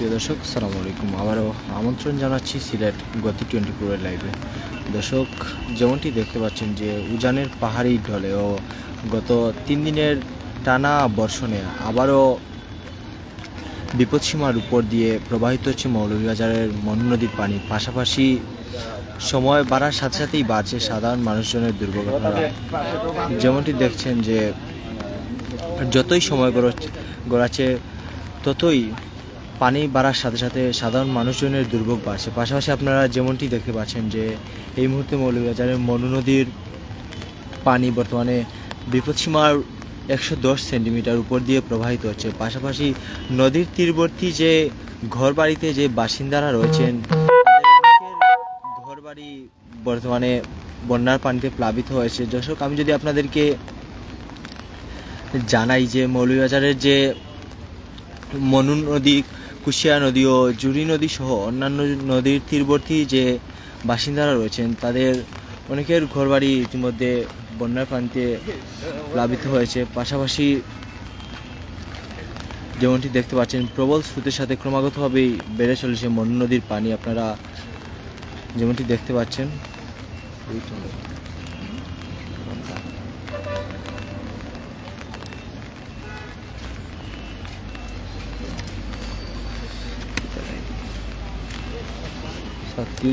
প্রিয় দর্শক সালাম আলাইকুম। আবারও আমন্ত্রণ জানাচ্ছি সিলেট গতি টোয়েন্টি ফোরের লাইভে দর্শক, যেমনটি দেখতে পাচ্ছেন যে উজানের পাহাড়ি ঢলে ও গত তিন দিনের টানা বর্ষণে আবারও বিপদসীমার উপর দিয়ে প্রবাহিত হচ্ছে মৌলভীবাজারের মনু নদীর পানি। পাশাপাশি সময় বাড়ার সাথে সাথেই বাড়ছে সাধারণ মানুষজনের দুর্ঘটনা। যেমনটি দেখছেন যে যতই সময় গড়াচ্ছে, ততই পানি বাড়ার সাথে সাথে সাধারণ মানুষজনের দুর্ভোগ বাড়ছে। পাশাপাশি আপনারা যেমনটি দেখতে পাচ্ছেন যে এই মুহূর্তে মৌলভীবাজারের মনু নদীর পানি বর্তমানে বিপদসীমার একশো দশ সেন্টিমিটার উপর দিয়ে প্রবাহিত হচ্ছে। পাশাপাশি নদীর তীরবর্তী যে ঘরবাড়িতে যে বাসিন্দারা রয়েছেন ঘরবাড়ি বর্তমানে বন্যার পানিতে প্লাবিত হয়েছে। দর্শক, আমি যদি আপনাদেরকে জানাই যে মৌলভীবাজারের যে মনু নদী কুশিয়া নদী ও জুরি নদী সহ অন্যান্য নদীর তীরবর্তী যে বাসিন্দারা রয়েছেন, তাদের অনেকের ঘরবাড়ি ইতিমধ্যে বন্যার প্রান্তে প্লাবিত হয়েছে। পাশাপাশি যেমনটি দেখতে পাচ্ছেন, প্রবল স্রোতের সাথে ক্রমাগতভাবেই বেড়ে চলেছে মনু নদীর পানি। আপনারা যেমনটি দেখতে পাচ্ছেন সত্যি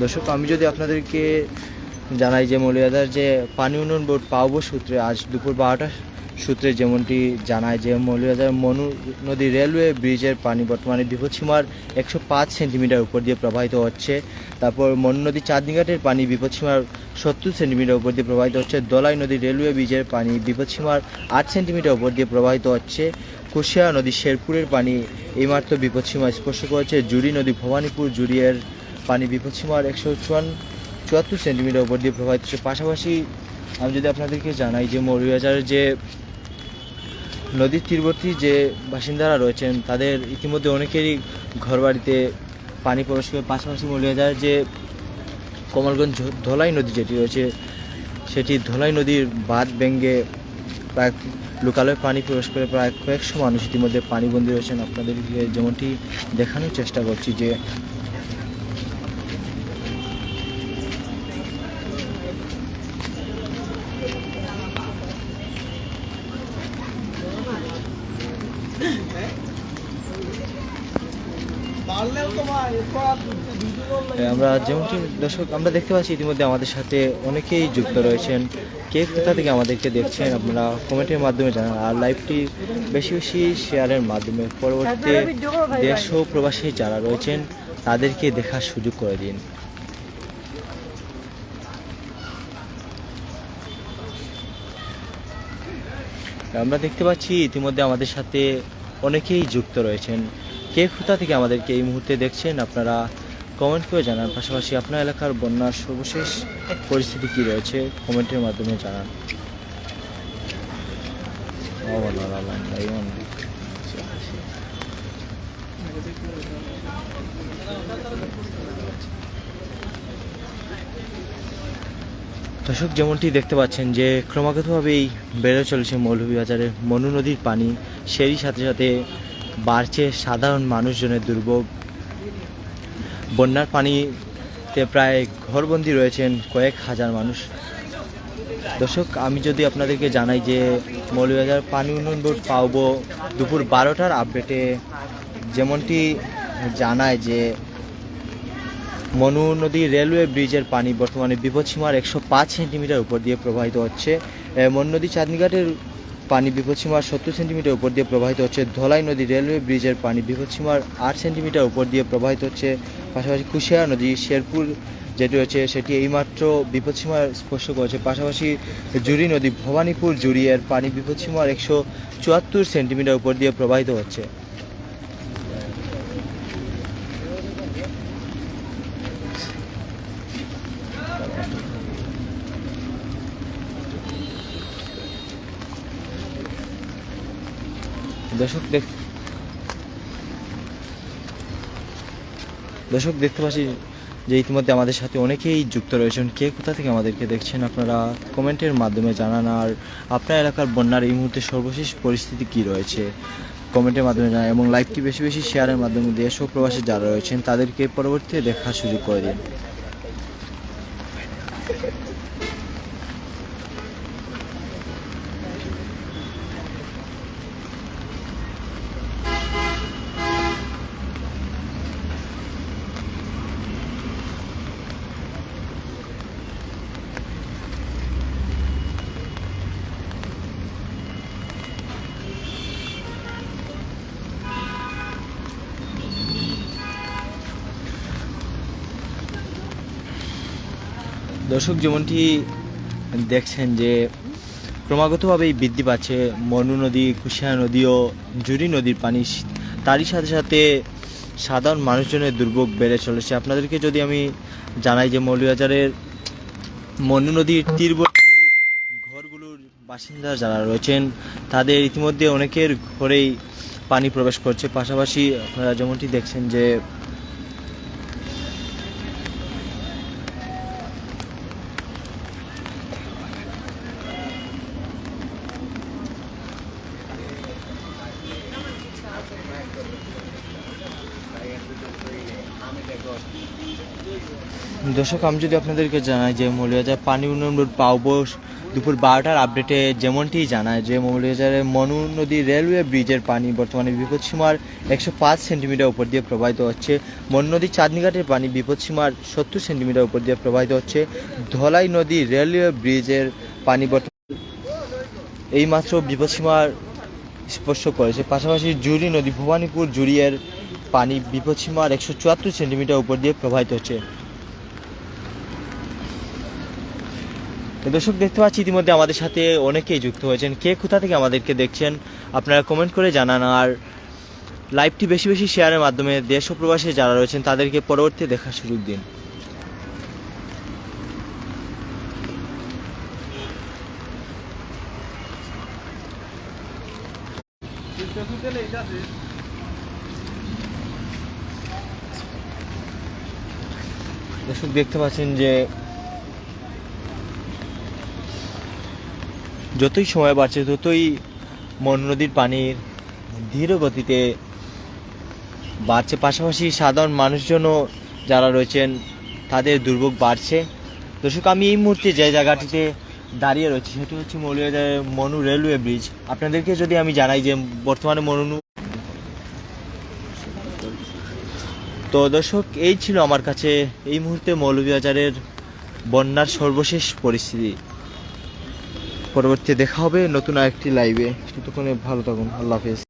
দর্শক, আমি যদি আপনাদেরকে জানাই যে মৌলিয়াদার যে পানি উন্নয়ন বোর্ড পাওবো সূত্রে, আজ দুপুর বারোটার সূত্রে যেমনটি জানায় যে মৌলিয়াদার মনু নদী রেলওয়ে ব্রিজের পানি বর্তমানে বিপদসীমার একশো পাঁচ সেন্টিমিটার উপর দিয়ে প্রবাহিত হচ্ছে। তারপর মনু নদী চাঁদনিঘাটের পানি বিপদসীমার সত্তর সেন্টিমিটার উপর দিয়ে প্রবাহিত হচ্ছে। দলাই নদী রেলওয়ে ব্রিজের পানি বিপদসীমার আট সেন্টিমিটার উপর দিয়ে প্রবাহিত হচ্ছে। কুশিয়া নদী শেরপুরের পানি এইমাত্র বিপদসীমা স্পর্শ করেছে। জুড়ি নদী ভবানীপুর জুড়িয়ের পানি বিপদসীমার একশো চুয়ান্ন চুয়াত্তর সেন্টিমিটার উপর দিয়ে প্রবাহিত হচ্ছে। পাশাপাশি আমি যদি আপনাদেরকে জানাই যে মৌলভীবাজারের যে নদীর তীরবর্তী যে বাসিন্দারা রয়েছেন, তাদের ইতিমধ্যে অনেকেরই ঘরবাড়িতে পানি প্রবেশ করে, পাশাপাশি যায় যে কমলগঞ্জ ধলাই নদী যেটি রয়েছে, সেটি ধলাই নদীর বাঁধ ভেঙ্গে প্রায় লোকালয়ে পানি প্রবেশ করে প্রায় কয়েকশো মানুষ ইতিমধ্যে পানিবন্দী রয়েছেন। আপনাদেরকে যেমনটি দেখানোর চেষ্টা করছি যে আমরা যেমনটি দর্শক, আমরা দেখতে পাচ্ছি ইতিমধ্যে আমাদের সাথে অনেকেই যুক্ত রয়েছেন। কে কোথা থেকে আমাদেরকে দেখছেন আপনারা কমেন্টের মাধ্যমে জানান। আর লাইভটি বেশি বেশি শেয়ারের মাধ্যমে পরবর্তীতে দেশ প্রবাসী যারা রয়েছেন, তাদেরকে দেখার সুযোগ করে দিন। আমরা দেখতে পাচ্ছি ইতিমধ্যে আমাদের সাথে অনেকেই যুক্ত রয়েছেন। কে কোথা থেকে আমাদেরকে এই মুহূর্তে দেখছেন? আপনারা কমেন্ট করে জানান। পাশাপাশি আপনার এলাকার বন্যার সর্বশেষ পরিস্থিতি কি রয়েছে? কমেন্টের মাধ্যমে জানান। দর্শক, যেমনটি দেখতে পাচ্ছেন যে ক্রমাগতভাবেই বেড়ে চলেছে মৌলভীবাজারের মনু নদীর পানি। সেই সাথে সাথে বাড়ছে সাধারণ মানুষজনের দুর্ভোগ। বন্যার পানিতে প্রায় ঘরবন্দি রয়েছেন কয়েক হাজার মানুষ। দর্শক, আমি যদি আপনাদেরকে জানাই যে মৌলভীবাজার পানি উন্নয়ন বোর্ড পাওবো দুপুর বারোটার আপডেটে, যেমনটি জানায় যে মনু নদী রেলওয়ে ব্রিজের পানি বর্তমানে বিপদসীমার একশো পাঁচ সেন্টিমিটার উপর দিয়ে প্রবাহিত হচ্ছে। মনু নদী চাঁদনিঘাটের পানি বিপদসীমার সত্তর সেন্টিমিটার উপর দিয়ে প্রবাহিত হচ্ছে ধলাই নদী রেলওয়ে ব্রিজের পানি বিপদসীমার আট সেন্টিমিটার উপর দিয়ে প্রবাহিত হচ্ছে পাশাপাশি কুশিয়া নদী শেরপুর, যেটি রয়েছে সেটি এইমাত্র বিপদসীমার স্পর্শ করেছে। পাশাপাশি জুড়ি নদী ভবানীপুর জুড়ি এর পানি বিপদসীমার একশো চুয়াত্তর সেন্টিমিটার উপর দিয়ে প্রবাহিত হচ্ছে। দর্শক দেখ দর্শক দেখতে পাচ্ছি যে ইতিমধ্যে আমাদের সাথে অনেকেই যুক্ত রয়েছেন। কে কোথা থেকে আমাদেরকে দেখছেন আপনারা কমেন্টের মাধ্যমে জানান। আর আপনার এলাকার বন্যার এই মুহূর্তে সর্বশেষ পরিস্থিতি কি রয়েছে? কমেন্টের মাধ্যমে জানান এবং লাইভটি বেশি বেশি শেয়ারের মাধ্যমে ও প্রবাসী যারা রয়েছেন, তাদেরকে পরবর্তীতে দেখার সুযোগ করে দিন। দর্শক যেমনটি দেখছেন যে ক্রমাগতভাবেই বৃদ্ধি পাচ্ছে মনু নদী কুশিয়া নদী ও জুড়ি নদীর পানি। তারই সাথে সাথে সাধারণ মানুষজনের দুর্ভোগ বেড়ে চলেছে। আপনাদেরকে যদি আমি জানাই যে মৌলবাজারের মনু নদীর তীরবর্তী ঘরগুলোর বাসিন্দা যারা রয়েছেন, তাদের ইতিমধ্যে অনেকের ঘরেই পানি প্রবেশ করছে। পাশাপাশি আপনারা যেমনটি দেখছেন যে দর্শক, আমি যদি আপনাদেরকে জানাই যে মৌলিয়াজার পানি উন্নয়ন বোর্ড পাওবো দুপুর বারোটার আপডেটে যেমনটি জানায় যে মৌলিয়াজারের মনু নদী রেলওয়ে ব্রিজের পানি বর্তমানে বিপদসীমার একশো পাঁচ সেন্টিমিটার উপর দিয়ে প্রবাহিত হচ্ছে। মনু নদী চাঁদনিঘাটের পানি বিপদসীমার সত্তর সেন্টিমিটার উপর দিয়ে প্রবাহিত হচ্ছে। ধলাই নদী রেলওয়ে ব্রিজের পানি বর্তমানে এইমাত্র বিপদসীমার স্পর্শ করেছে। পাশাপাশি জুরি নদী ভবানীপুর জুরিয়ের পানি বিপদসীমার একশো চুয়াত্তর সেন্টিমিটার উপর দিয়ে প্রবাহিত হচ্ছে। দর্শক, দেখতে পাচ্ছি ইতিমধ্যে আমাদের সাথে অনেকেই যুক্ত হয়েছেন। কে কোথা থেকে আমাদেরকে দেখছেন, আপনারা কমেন্ট করে জানান। আর লাইভটি বেশি বেশি শেয়ারের মাধ্যমে দেশ ও প্রবাসী যারা রয়েছেন, তাদেরকে পরবর্তী দেখার সুযোগ দিন। দর্শক, দেখতে পাচ্ছেন যে যতই সময় বাড়ছে, ততই মন নদীর পানির ধীর গতিতে বাড়ছে। পাশাপাশি সাধারণ মানুষজনও যারা রয়েছেন, তাদের দুর্ভোগ বাড়ছে। দর্শক, আমি এই মুহূর্তে যে জায়গাটিতে দাঁড়িয়ে রয়েছি, সেটি হচ্ছে মৌলিয়াদের মনু রেলওয়ে ব্রিজ। আপনাদেরকে যদি আমি জানাই যে বর্তমানে মনু তো দর্শক, এই ছিল আমার কাছে এই মুহূর্তে মৌলভীবাজারের বন্যার সর্বশেষ পরিস্থিতি। পরবর্তী দেখা হবে। নতুন আরেকটি লাইভে ততক্ষণে ভালো থাকুন। আল্লাহ হাফেজ।